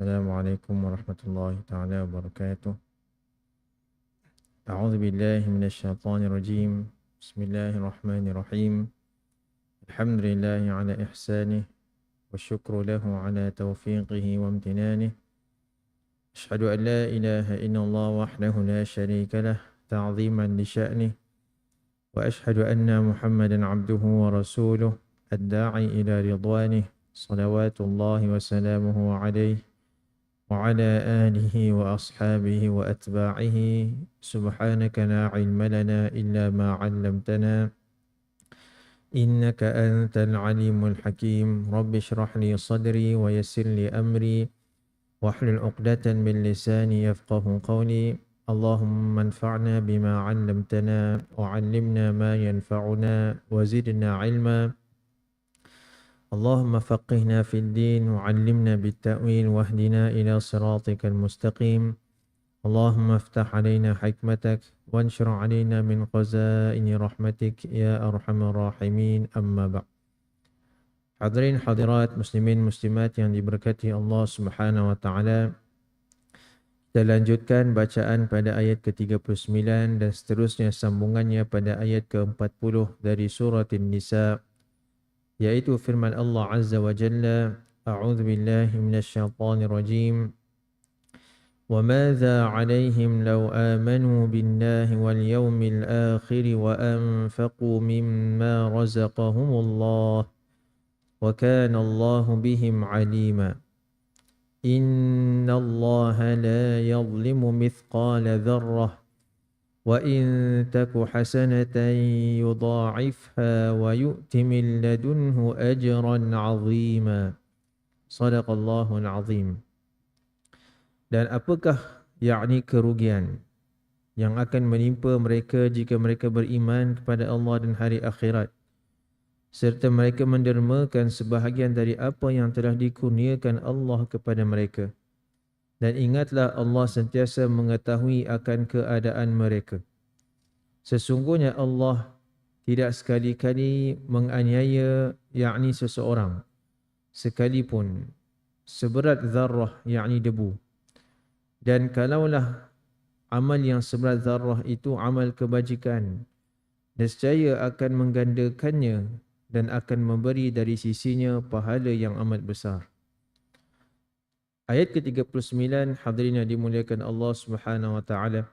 السلام عليكم ورحمة الله تعالى وبركاته. أعوذ بالله من الشيطان الرجيم. بسم الله الرحمن الرحيم. الحمد لله على إحسانه والشكر له على توفيقه وامتنانه. أشهد أن لا إله إلا الله وحده لا شريك له تعظيما لشأنه. وأشهد أن محمدا عبده ورسوله الداعي إلى رضوانه صلوات الله وسلامه عليه. وعلى آله وأصحابه وأتباعه. سبحانك لا علم لنا إلا ما علمتنا إنك أنت العليم الحكيم. رب اشرح لي صدري ويسر لي أمري واحلل عقدة من لساني يفقه قولي. اللهم انفعنا بما علمتنا وعلمنا ما ينفعنا وزدنا علما. اللهم فقهنا في الدين وعلمنا بالتأويل واهدنا إلى صراطك المستقيم اللهم افتح علينا حكمتك وانشر علينا من خزائن رحمتك يا أرحم الراحمين أما بعد Hadirin hadirat muslimin muslimat yang diberkati Allah Subhanahu wa taala. Kita lanjutkan bacaan pada ayat ke-39 dan seterusnya sambungannya pada ayat ke-40 dari surah An-Nisa yaitu firman Allah Azza wa Jalla A'udzu billahi minasyaitonir rajim وماذا عليهم لو آمنوا بالله واليوم الآخر وأنفقوا مما رزقهم الله وكان الله بهم عليما. إن الله لا يظلم مثقال ذرة وإن تك حسنة يضاعفها ويؤت من لدنه أجرا عظيما صدق الله العظيم Dan apakah yakni kerugian yang akan menimpa mereka jika mereka beriman kepada Allah dan hari akhirat serta mereka mendermakan sebahagian dari apa yang telah dikurniakan Allah kepada mereka. Dan ingatlah Allah sentiasa mengetahui akan keadaan mereka. Sesungguhnya Allah tidak sekali-kali menganiaya yakni seseorang sekalipun seberat zarrah yakni debu. Dan kalaulah amal yang seberat zarrah itu amal kebajikan, nescaya akan menggandakannya dan akan memberi dari sisinya pahala yang amat besar. Ayat ke-39 hadirin yang dimuliakan Allah Subhanahu wa taala.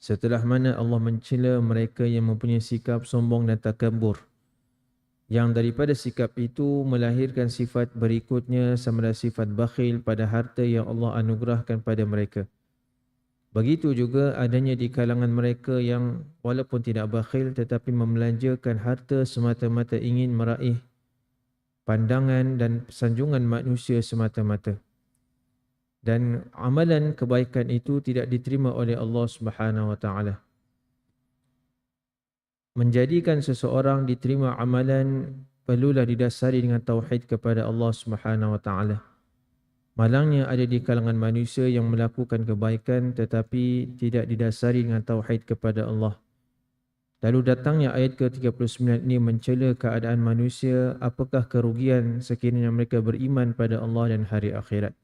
Setelah mana Allah mencela mereka yang mempunyai sikap sombong dan takabur. Yang daripada sikap itu melahirkan sifat berikutnya sama ada sifat bakhil pada harta yang Allah anugerahkan pada mereka. Begitu juga adanya di kalangan mereka yang walaupun tidak bakhil tetapi membelanjakan harta semata-mata ingin meraih pandangan dan sanjungan manusia semata-mata. Dan amalan kebaikan itu tidak diterima oleh Allah Subhanahu wa taala. Menjadikan seseorang diterima amalan perlulah didasari dengan tauhid kepada Allah Subhanahu wa taala. Malangnya ada di kalangan manusia yang melakukan kebaikan tetapi tidak didasari dengan tauhid kepada Allah. Lalu datangnya ayat ke-39 ini mencela keadaan manusia apakah kerugian sekiranya mereka beriman pada Allah dan hari akhirat.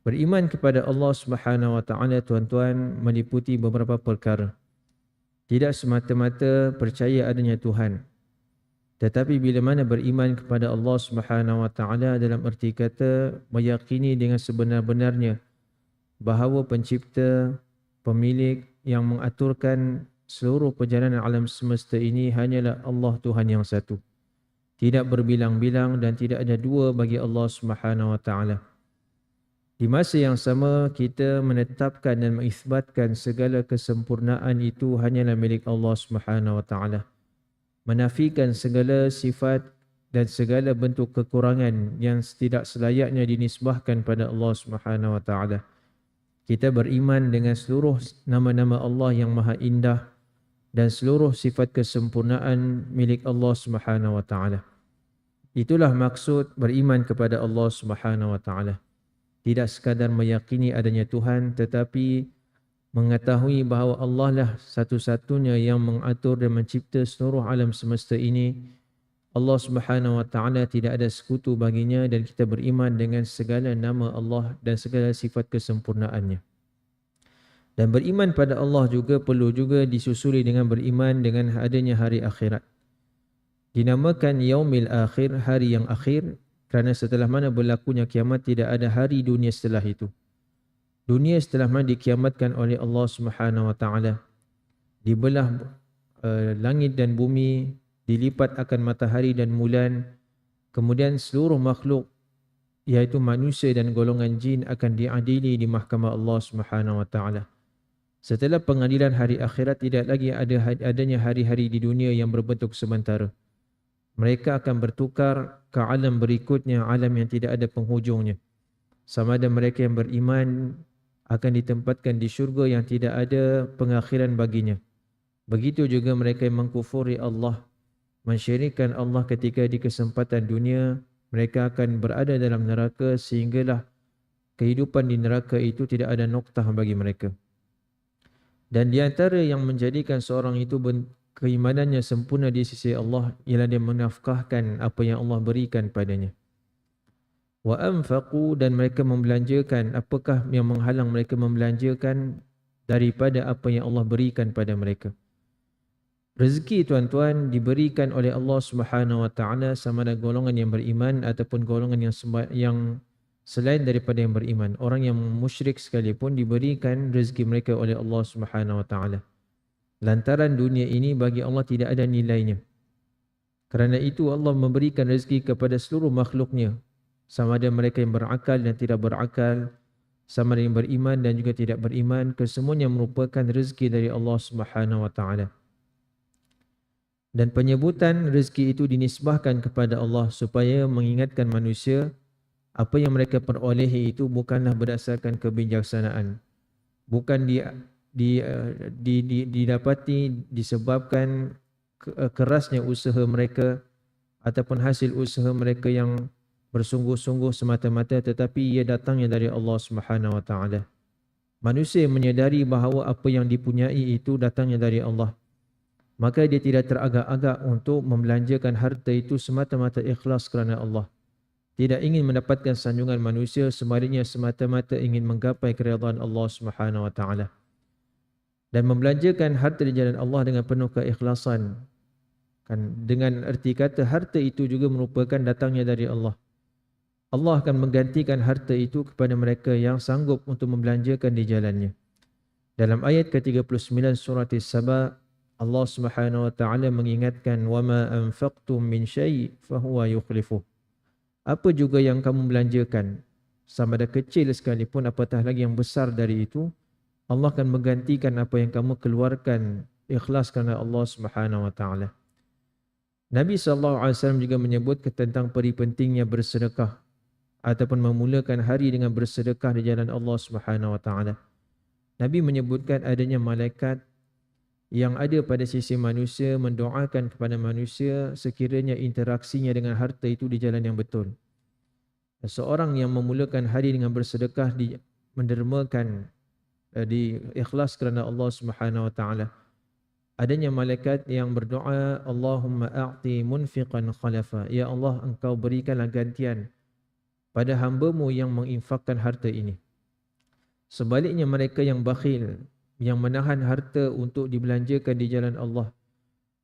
Beriman kepada Allah Subhanahu wa taala tuan-tuan meliputi beberapa perkara. Tidak semata-mata percaya adanya Tuhan, tetapi bila mana beriman kepada Allah Subhanahu Wa Taala dalam erti kata meyakini dengan sebenar-benarnya bahawa pencipta, pemilik yang mengaturkan seluruh perjalanan alam semesta ini hanyalah Allah Tuhan yang satu. Tidak berbilang-bilang dan tidak ada dua bagi Allah Subhanahu Wa Taala. Di masa yang sama kita menetapkan dan mengisbatkan segala kesempurnaan itu hanyalah milik Allah Subhanahu Wa Taala menafikan segala sifat dan segala bentuk kekurangan yang tidak selayaknya dinisbahkan pada Allah Subhanahu wa taala. Kita beriman dengan seluruh nama-nama Allah yang maha indah dan seluruh sifat kesempurnaan milik Allah Subhanahu wa taala. Itulah maksud beriman kepada Allah Subhanahu wa taala. Tidak sekadar meyakini adanya Tuhan tetapi mengetahui bahawa Allah lah satu-satunya yang mengatur dan mencipta seluruh alam semesta ini Allah Subhanahu wa taala tidak ada sekutu baginya dan kita beriman dengan segala nama Allah dan segala sifat kesempurnaannya. Dan beriman pada Allah juga perlu juga disusuli dengan beriman dengan adanya hari akhirat. Dinamakan yaumil akhir, hari yang akhir kerana setelah mana berlakunya kiamat tidak ada hari dunia setelah itu. Dunia setelah mana dikiamatkan oleh Allah Subhanahu wa taala. Dibelah uh, langit dan bumi dilipat akan matahari dan bulan kemudian seluruh makhluk iaitu manusia dan golongan jin akan diadili di mahkamah Allah Subhanahu wa taala. Setelah pengadilan hari akhirat tidak lagi ada adanya hari-hari di dunia yang berbentuk sementara mereka akan bertukar ke alam berikutnya alam yang tidak ada penghujungnya. Sama ada mereka yang beriman akan ditempatkan di syurga yang tidak ada pengakhiran baginya. Begitu juga mereka yang mengkufuri Allah mensyirikkan Allah ketika di kesempatan dunia mereka akan berada dalam neraka sehinggalah kehidupan di neraka itu tidak ada noktah bagi mereka. Dan di antara yang menjadikan seorang itu keimanannya sempurna di sisi Allah ialah dia menafkahkan apa yang Allah berikan padanya wa anfaqu dan mereka membelanjakan apakah yang menghalang mereka membelanjakan daripada apa yang Allah berikan pada mereka Rezeki tuan-tuan diberikan oleh Allah Subhanahu Wa Taala sama ada golongan yang beriman ataupun golongan yang yang selain daripada yang beriman. Orang yang musyrik sekalipun diberikan rezeki mereka oleh Allah Subhanahu Wa Taala. Lantaran dunia ini bagi Allah tidak ada nilainya. Kerana itu Allah memberikan rezeki kepada seluruh makhluknya. Sama ada mereka yang berakal dan tidak berakal. Sama ada yang beriman dan juga tidak beriman. Kesemuanya merupakan rezeki dari Allah Subhanahu Taala dan penyebutan rezeki itu dinisbahkan kepada Allah supaya mengingatkan manusia apa yang mereka perolehi itu bukanlah berdasarkan kebijaksanaan bukan di di di, di didapati disebabkan kerasnya usaha mereka ataupun hasil usaha mereka yang bersungguh-sungguh semata-mata tetapi ia datangnya dari Allah Subhanahu wa taala manusia menyadari bahawa apa yang dipunyai itu datangnya dari Allah maka dia tidak teragak-agak untuk membelanjakan harta itu semata-mata ikhlas kerana Allah. Tidak ingin mendapatkan sanjungan manusia, sebaliknya semata-mata ingin menggapai keridhaan Allah Subhanahu wa taala. Dan membelanjakan harta di jalan Allah dengan penuh keikhlasan. Kan dengan erti kata harta itu juga merupakan datangnya dari Allah. Allah akan menggantikan harta itu kepada mereka yang sanggup untuk membelanjakan di jalannya. Dalam ayat ke-39 surah As-Saba Allah Subhanahu wa taala mengingatkan wama anfaqtum min syai' fa huwa yukhlifu. Apa juga yang kamu belanjakan sama ada kecil sekalipun apatah lagi yang besar dari itu Allah akan menggantikan apa yang kamu keluarkan ikhlas kerana Allah Subhanahu wa taala. Nabi sallallahu alaihi wasallam juga menyebut tentang peri pentingnya bersedekah ataupun memulakan hari dengan bersedekah di jalan Allah Subhanahu wa taala. Nabi menyebutkan adanya malaikat yang ada pada sisi manusia mendoakan kepada manusia sekiranya interaksinya dengan harta itu di jalan yang betul. Seorang yang memulakan hari dengan bersedekah di mendermakan di ikhlas kerana Allah Subhanahu wa taala. Adanya malaikat yang berdoa Allahumma a'ti munfiqan khalafa. Ya Allah engkau berikanlah gantian pada hamba-Mu yang menginfakkan harta ini. Sebaliknya mereka yang bakhil yang menahan harta untuk dibelanjakan di jalan Allah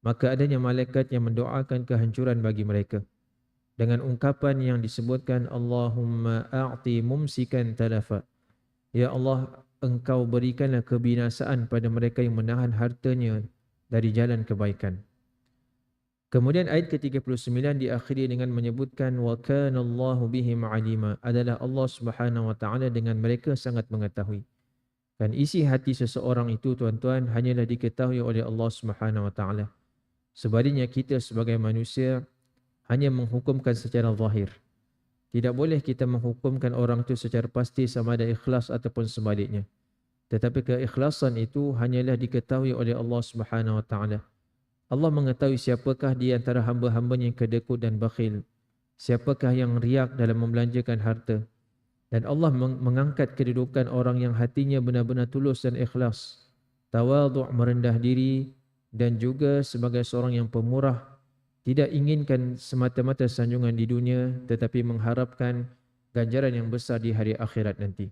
maka adanya malaikat yang mendoakan kehancuran bagi mereka dengan ungkapan yang disebutkan Allahumma a'ti mumsikan talafa ya Allah engkau berikanlah kebinasaan pada mereka yang menahan hartanya dari jalan kebaikan Kemudian ayat ke-39 diakhiri dengan menyebutkan wa kana Allahu bihim alima adalah Allah Subhanahu wa taala dengan mereka sangat mengetahui. Dan isi hati seseorang itu tuan-tuan hanyalah diketahui oleh Allah Subhanahu Wa Taala. Sebaliknya kita sebagai manusia hanya menghukumkan secara zahir. Tidak boleh kita menghukumkan orang itu secara pasti sama ada ikhlas ataupun sebaliknya. Tetapi keikhlasan itu hanyalah diketahui oleh Allah Subhanahu Wa Taala. Allah mengetahui siapakah di antara hamba-hambanya yang kedekut dan bakhil. Siapakah yang riak dalam membelanjakan harta dan Allah mengangkat kedudukan orang yang hatinya benar-benar tulus dan ikhlas tawaduk merendah diri dan juga sebagai seorang yang pemurah tidak inginkan semata-mata sanjungan di dunia tetapi mengharapkan ganjaran yang besar di hari akhirat nanti.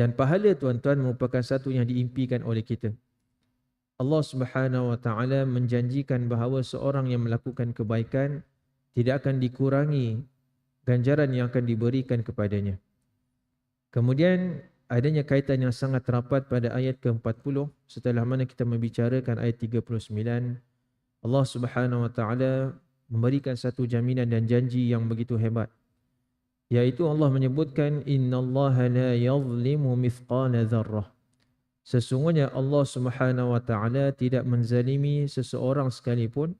Dan pahala tuan-tuan merupakan satu yang diimpikan oleh kita. Allah Subhanahu wa taala menjanjikan bahawa seorang yang melakukan kebaikan tidak akan dikurangi ganjaran yang akan diberikan kepadanya. Kemudian adanya kaitan yang sangat rapat pada ayat ke-40 setelah mana kita membicarakan ayat 39 Allah Subhanahu wa taala memberikan satu jaminan dan janji yang begitu hebat. Yaitu Allah menyebutkan innallaha la yadhlimu mithqala dzarrah. Sesungguhnya Allah Subhanahu wa taala tidak menzalimi seseorang sekalipun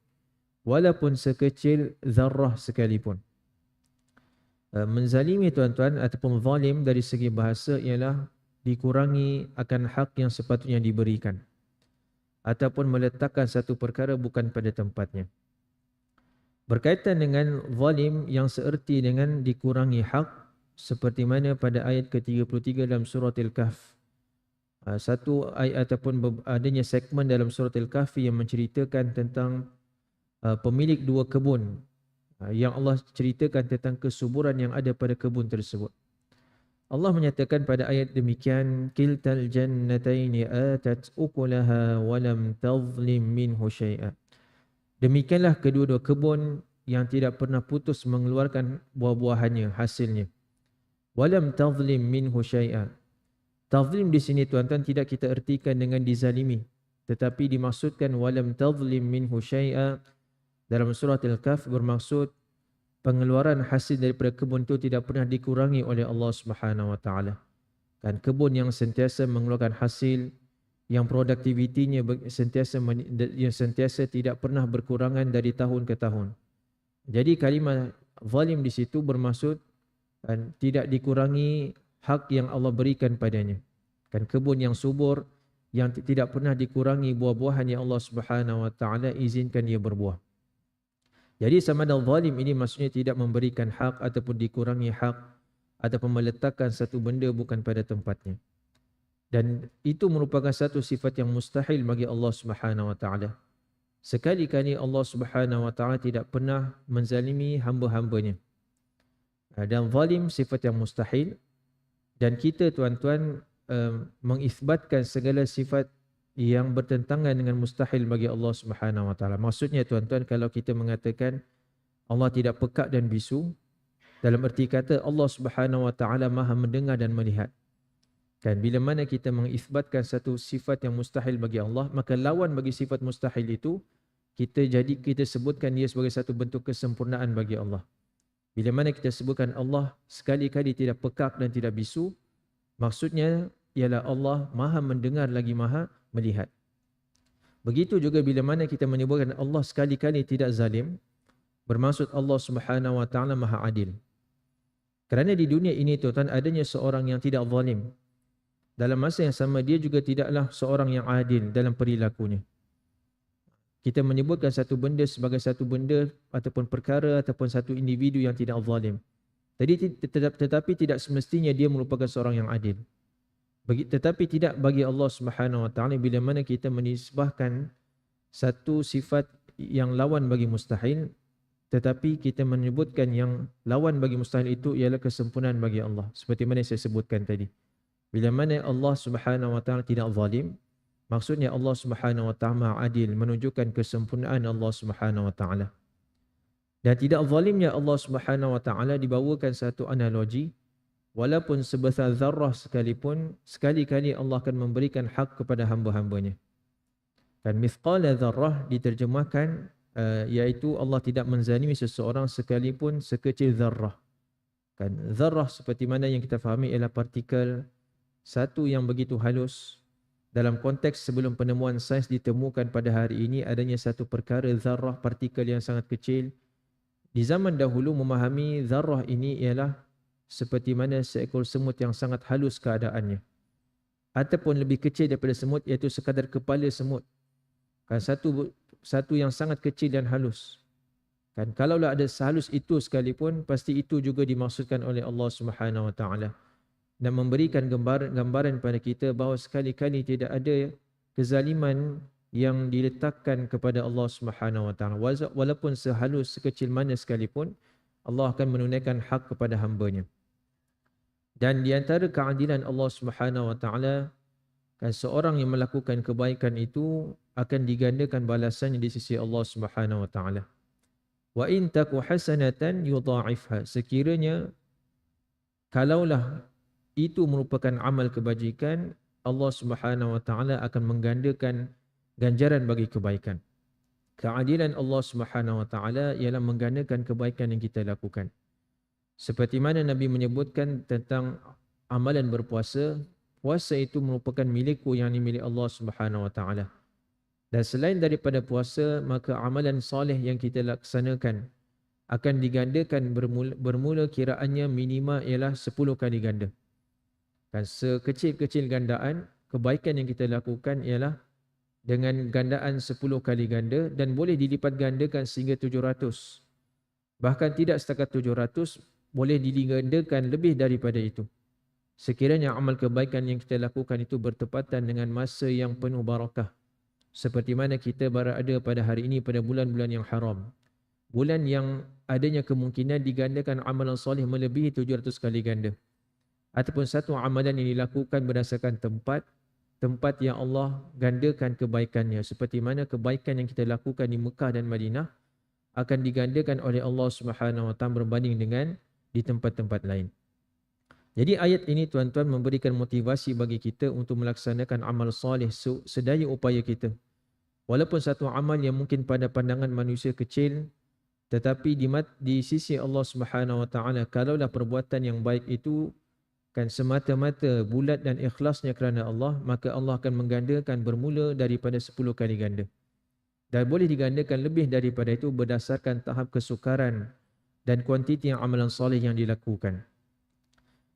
walaupun sekecil zarrah sekalipun. Uh, menzalimi tuan-tuan ataupun zalim dari segi bahasa ialah dikurangi akan hak yang sepatutnya diberikan ataupun meletakkan satu perkara bukan pada tempatnya Berkaitan dengan zalim yang seerti dengan dikurangi hak seperti mana pada ayat ke-33 dalam surah Al-Kahf. Ah, satu ayat ataupun adanya segmen dalam surah Al-Kahfi yang menceritakan tentang ah, pemilik dua kebun ah, yang Allah ceritakan tentang kesuburan yang ada pada kebun tersebut. Allah menyatakan pada ayat demikian kiltal jannataini atat ukulaha wa lam tadhlim minhu syai'a. Demikianlah kedua-dua kebun yang tidak pernah putus mengeluarkan buah-buahannya, hasilnya. Walam tazlim minhu syai'a. Tazlim di sini tuan-tuan tidak kita ertikan dengan dizalimi. Tetapi dimaksudkan walam tazlim minhu syai'a. Dalam surat Al-Kahf bermaksud pengeluaran hasil daripada kebun itu tidak pernah dikurangi oleh Allah Subhanahu wa taala. Kan kebun yang sentiasa mengeluarkan hasil yang produktivitinya sentiasa yang sentiasa tidak pernah berkurangan dari tahun ke tahun. Jadi kalimah zalim di situ bermaksud kan, tidak dikurangi hak yang Allah berikan padanya. Kan kebun yang subur yang tidak pernah dikurangi buah-buahan yang Allah Subhanahu wa taala izinkan ia berbuah. Jadi sama ada zalim ini maksudnya tidak memberikan hak ataupun dikurangi hak ataupun meletakkan satu benda bukan pada tempatnya dan itu merupakan satu sifat yang mustahil bagi Allah Subhanahu wa taala. Sekali-kali Allah Subhanahu wa taala tidak pernah menzalimi hamba-hambanya. Ha, dan zalim sifat yang mustahil dan kita tuan-tuan um, mengisbatkan segala sifat yang bertentangan dengan mustahil bagi Allah Subhanahu wa taala. Maksudnya tuan-tuan kalau kita mengatakan Allah tidak pekak dan bisu dalam erti kata Allah Subhanahu wa taala Maha mendengar dan melihat. Kan bila mana kita mengisbatkan satu sifat yang mustahil bagi Allah, maka lawan bagi sifat mustahil itu kita jadi kita sebutkan dia sebagai satu bentuk kesempurnaan bagi Allah. Bila mana kita sebutkan Allah sekali-kali tidak pekak dan tidak bisu, maksudnya ialah Allah Maha mendengar lagi Maha melihat. Begitu juga bila mana kita menyebutkan Allah sekali-kali tidak zalim, bermaksud Allah Subhanahu wa taala Maha adil. Kerana di dunia ini tuan adanya seorang yang tidak zalim, dalam masa yang sama dia juga tidaklah seorang yang adil dalam perilakunya. Kita menyebutkan satu benda sebagai satu benda ataupun perkara ataupun satu individu yang tidak zalim. Jadi tetapi tidak semestinya dia merupakan seorang yang adil. Tetapi tidak bagi Allah Subhanahu Wa Taala bila mana kita menisbahkan satu sifat yang lawan bagi mustahil tetapi kita menyebutkan yang lawan bagi mustahil itu ialah kesempurnaan bagi Allah seperti mana saya sebutkan tadi. Bila mana Allah Subhanahu wa taala tidak zalim, maksudnya Allah Subhanahu wa taala adil menunjukkan kesempurnaan Allah Subhanahu wa taala. Dan tidak zalimnya Allah Subhanahu wa taala dibawakan satu analogi walaupun sebesar zarrah sekalipun sekali-kali Allah akan memberikan hak kepada hamba-hambanya. Dan mithqala zarrah diterjemahkan uh, iaitu Allah tidak menzalimi seseorang sekalipun sekecil zarrah. Kan zarrah seperti mana yang kita fahami ialah partikel satu yang begitu halus dalam konteks sebelum penemuan sains ditemukan pada hari ini adanya satu perkara zarrah partikel yang sangat kecil di zaman dahulu memahami zarrah ini ialah seperti mana seekor semut yang sangat halus keadaannya. Ataupun lebih kecil daripada semut iaitu sekadar kepala semut. Kan satu satu yang sangat kecil dan halus. Kan kalaulah ada sehalus itu sekalipun pasti itu juga dimaksudkan oleh Allah Subhanahu wa taala. Dan memberikan gambaran gambaran pada kita bahawa sekali-kali tidak ada kezaliman yang diletakkan kepada Allah Subhanahu Wa Taala. Walaupun sehalus sekecil mana sekalipun Allah akan menunaikan hak kepada hambanya dan di antara keadilan Allah Subhanahu Wa Taala kan seorang yang melakukan kebaikan itu akan digandakan balasannya di sisi Allah Subhanahu Wa Taala. Wa in taku hasanatan yudha'ifha. Sekiranya kalaulah itu merupakan amal kebajikan Allah Subhanahu wa taala akan menggandakan ganjaran bagi kebaikan. Keadilan Allah Subhanahu wa taala ialah menggandakan kebaikan yang kita lakukan seperti mana nabi menyebutkan tentang amalan berpuasa puasa itu merupakan milikku yang dimiliki Allah Subhanahu wa taala dan selain daripada puasa, maka amalan soleh yang kita laksanakan akan digandakan bermula, bermula kiraannya minima ialah 10 kali ganda. Dan sekecil-kecil gandaan, kebaikan yang kita lakukan ialah dengan gandaan 10 kali ganda dan boleh dilipat gandakan sehingga 700. Bahkan tidak setakat 700, boleh digandakan lebih daripada itu. Sekiranya amal kebaikan yang kita lakukan itu bertepatan dengan masa yang penuh barakah seperti mana kita berada pada hari ini pada bulan-bulan yang haram. Bulan yang adanya kemungkinan digandakan amalan soleh melebihi 700 kali ganda. Ataupun satu amalan yang dilakukan berdasarkan tempat, tempat yang Allah gandakan kebaikannya. Seperti mana kebaikan yang kita lakukan di Mekah dan Madinah akan digandakan oleh Allah Subhanahu Wa Taala berbanding dengan di tempat-tempat lain. Jadi ayat ini tuan-tuan memberikan motivasi bagi kita untuk melaksanakan amal soleh sedaya upaya kita. Walaupun satu amal yang mungkin pada pandangan manusia kecil tetapi di, mat, di sisi Allah Subhanahu Wa Taala kalaulah perbuatan yang baik itu kan semata-mata bulat dan ikhlasnya kerana Allah maka Allah akan menggandakan bermula daripada 10 kali ganda. Dan boleh digandakan lebih daripada itu berdasarkan tahap kesukaran dan kuantiti yang amalan soleh yang dilakukan.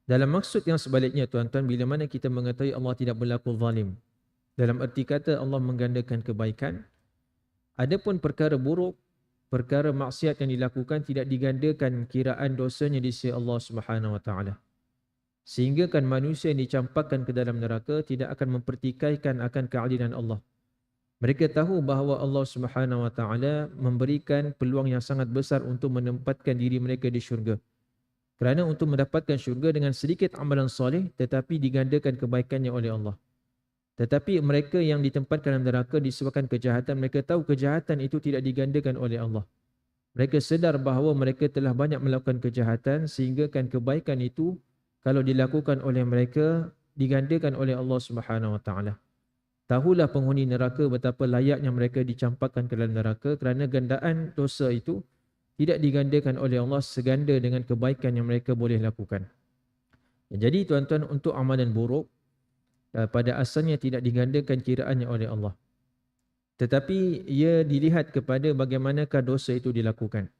Dalam maksud yang sebaliknya tuan-tuan bila mana kita mengetahui Allah tidak berlaku zalim. Dalam erti kata Allah menggandakan kebaikan. Adapun perkara buruk, perkara maksiat yang dilakukan tidak digandakan kiraan dosanya di sisi Allah Subhanahu Wa Taala. Sehingga kan manusia yang dicampakkan ke dalam neraka tidak akan mempertikaikan akan keadilan Allah. Mereka tahu bahawa Allah Subhanahu Wa Taala memberikan peluang yang sangat besar untuk menempatkan diri mereka di syurga. Kerana untuk mendapatkan syurga dengan sedikit amalan soleh tetapi digandakan kebaikannya oleh Allah. Tetapi mereka yang ditempatkan dalam neraka disebabkan kejahatan, mereka tahu kejahatan itu tidak digandakan oleh Allah. Mereka sedar bahawa mereka telah banyak melakukan kejahatan sehingga kan kebaikan itu kalau dilakukan oleh mereka digandakan oleh Allah Subhanahu Wa Taala. Tahulah penghuni neraka betapa layaknya mereka dicampakkan ke dalam neraka kerana gandaan dosa itu tidak digandakan oleh Allah seganda dengan kebaikan yang mereka boleh lakukan. Jadi tuan-tuan untuk amalan buruk eh, pada asalnya tidak digandakan kiraannya oleh Allah. Tetapi ia dilihat kepada bagaimanakah dosa itu dilakukan.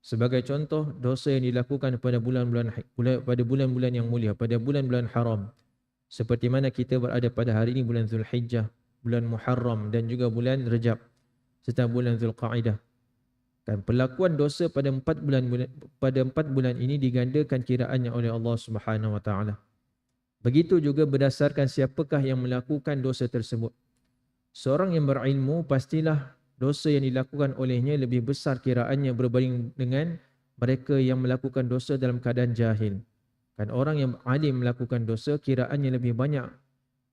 Sebagai contoh, dosa yang dilakukan pada bulan-bulan pada bulan-bulan yang mulia, pada bulan-bulan haram. Seperti mana kita berada pada hari ini bulan Zulhijjah, bulan Muharram dan juga bulan Rejab serta bulan Zulqaidah. Dan perlakuan dosa pada empat bulan pada empat bulan ini digandakan kiraannya oleh Allah Subhanahu Wa Taala. Begitu juga berdasarkan siapakah yang melakukan dosa tersebut. Seorang yang berilmu pastilah dosa yang dilakukan olehnya lebih besar kiraannya berbanding dengan mereka yang melakukan dosa dalam keadaan jahil. Kan orang yang alim melakukan dosa kiraannya lebih banyak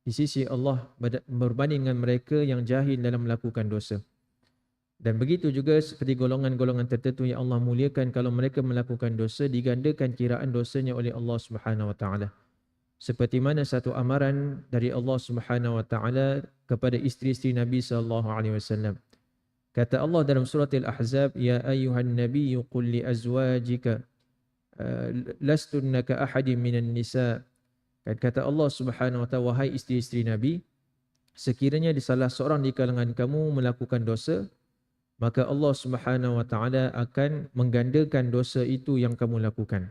di sisi Allah berbanding dengan mereka yang jahil dalam melakukan dosa. Dan begitu juga seperti golongan-golongan tertentu yang Allah muliakan kalau mereka melakukan dosa digandakan kiraan dosanya oleh Allah Subhanahu wa taala. Seperti mana satu amaran dari Allah Subhanahu wa taala kepada isteri-isteri Nabi sallallahu alaihi wasallam. Kata Allah dalam surah Al-Ahzab, "Ya ayyuhan nabiy qul li azwajika lastunna ka ahadin minan nisa." Kata Allah Subhanahu wa taala, "Wahai isteri-isteri Nabi, sekiranya di salah seorang di kalangan kamu melakukan dosa, maka Allah Subhanahu wa taala akan menggandakan dosa itu yang kamu lakukan.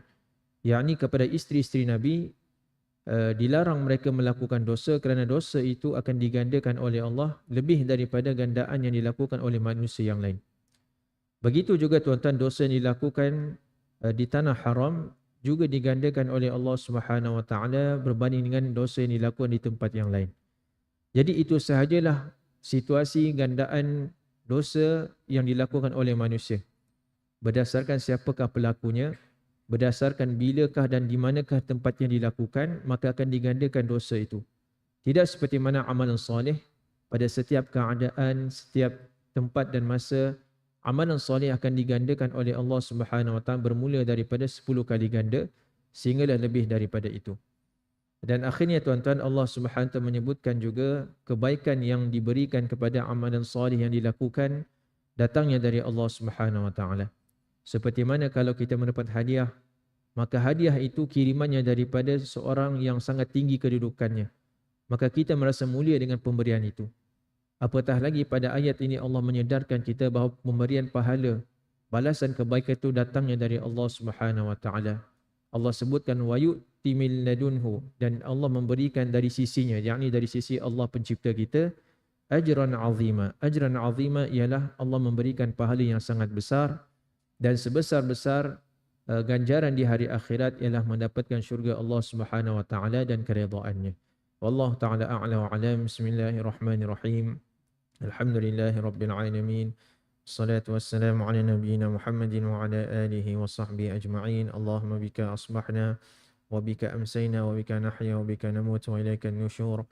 Yakni kepada isteri-isteri Nabi uh, dilarang mereka melakukan dosa kerana dosa itu akan digandakan oleh Allah lebih daripada gandaan yang dilakukan oleh manusia yang lain. Begitu juga tuan-tuan dosa yang dilakukan di tanah haram juga digandakan oleh Allah Subhanahu wa taala berbanding dengan dosa yang dilakukan di tempat yang lain. Jadi itu sahajalah situasi gandaan dosa yang dilakukan oleh manusia. Berdasarkan siapakah pelakunya, berdasarkan bilakah dan di manakah tempat yang dilakukan, maka akan digandakan dosa itu. Tidak seperti mana amalan soleh, pada setiap keadaan, setiap tempat dan masa, amalan soleh akan digandakan oleh Allah Subhanahu Wa Taala bermula daripada 10 kali ganda sehinggalah lebih daripada itu. Dan akhirnya tuan-tuan Allah Subhanahu Wa Taala menyebutkan juga kebaikan yang diberikan kepada amalan soleh yang dilakukan datangnya dari Allah Subhanahu Wa Taala. Seperti mana kalau kita mendapat hadiah, maka hadiah itu kirimannya daripada seorang yang sangat tinggi kedudukannya. Maka kita merasa mulia dengan pemberian itu. Apatah lagi pada ayat ini Allah menyedarkan kita bahawa pemberian pahala, balasan kebaikan itu datangnya dari Allah Subhanahu Wa Taala. Allah sebutkan wa yu'ti min ladunhu dan Allah memberikan dari sisinya yakni dari sisi Allah pencipta kita ajran azima. Ajran azima ialah Allah memberikan pahala yang sangat besar dan sebesar-besar uh, ganjaran di hari akhirat ialah mendapatkan syurga Allah Subhanahu wa taala dan keridhaannya wallahu taala a'la wa alam bismillahirrahmanirrahim alhamdulillahirabbil alamin الصلاة والسلام على نبينا محمد وعلى آله وصحبه أجمعين. اللهم بك أصبحنا وبك أمسينا وبك نحيا وبك نموت وإليك النشور.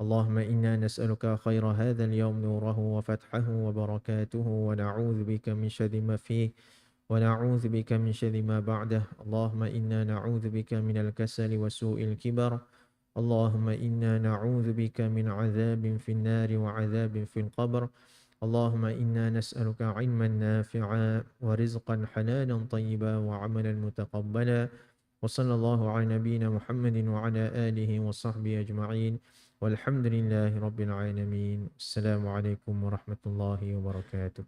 اللهم إنا نسألك خير هذا اليوم نوره وفتحه وبركاته ونعوذ بك من شر ما فيه ونعوذ بك من شر ما بعده. اللهم إنا نعوذ بك من الكسل وسوء الكبر اللهم إنا نعوذ بك من عذاب في النار وعذاب في القبر. اللهم إنا نسألك علما نافعا ورزقا حلالا طيبا وعملا متقبلا. وصلى الله على نبينا محمد وعلى آله وصحبه أجمعين. والحمد لله رب العالمين. السلام عليكم ورحمة الله وبركاته.